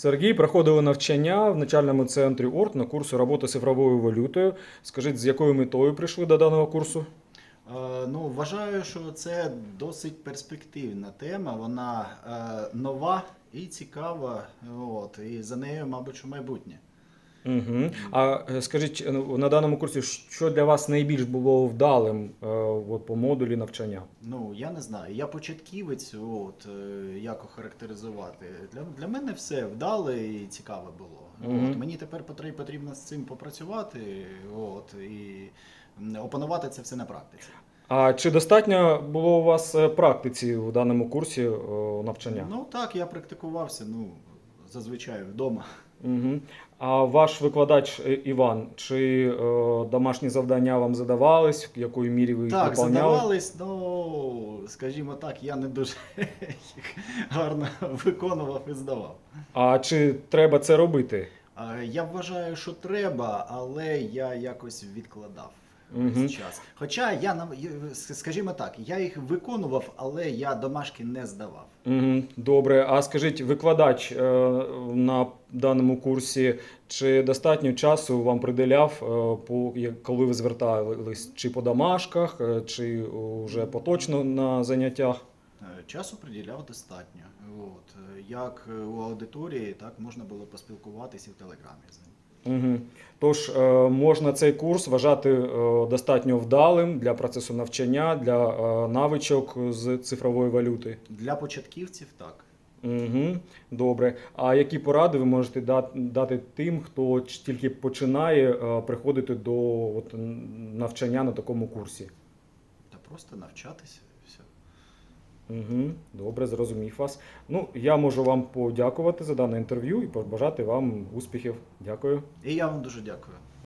Сергій проходили навчання в начальному центрі ОРТ на курсу роботи з цифровою валютою. Скажіть, з якою метою прийшли до даного курсу? Е, Ну, вважаю, що це досить перспективна тема. Вона е, нова і цікава. От, і за нею, мабуть, майбутнє. Угу. А е, скажіть, е, на даному курсі, що для вас найбільш було вдалим е, от, по модулі навчання? Ну, я не знаю. Я початківець, от, як охарактеризувати. Для, для мене все вдале і цікаве було. Мгм. От, мені тепер потр- потрібно з цим попрацювати от, і опанувати це все на практиці. А чи достатньо було у вас практиці в даному курсі навчання? Ну так, я практикувався, ну, зазвичай вдома. Угу. А ваш викладач е, Іван, чи е, домашні завдання вам задавались, в якої мірі ви їх Так, виконали? задавались, ну, скажімо так, я не дуже їх гарно виконував і здавав. А чи треба це робити? Я вважаю, що треба, але я якось відкладав Весь час. Хоча я нам- скажімо так, я їх виконував, але я домашки не здавав. Угу. Добре. А скажіть, викладач е, на даному курсі, чи достатньо часу вам приділяв, е, по, коли ви звертались, чи по домашках, е, чи вже поточно на заняттях? Часу приділяв достатньо. От. Як у аудиторії, так можна було поспілкуватися в телеграмі з ним. Угу. Тож е, можна цей курс вважати е, достатньо вдалим для процесу навчання, для е, навичок з цифрової валюти. Для початківців так. Угу. Добре. А які поради ви можете дати тим, хто тільки починає приходити до от, навчання на такому курсі? Та просто навчатися і все. Угу. Добре, зрозумів вас. Ну, я можу вам подякувати за дане інтерв'ю і побажати вам успіхів. Дякую. І я вам дуже дякую.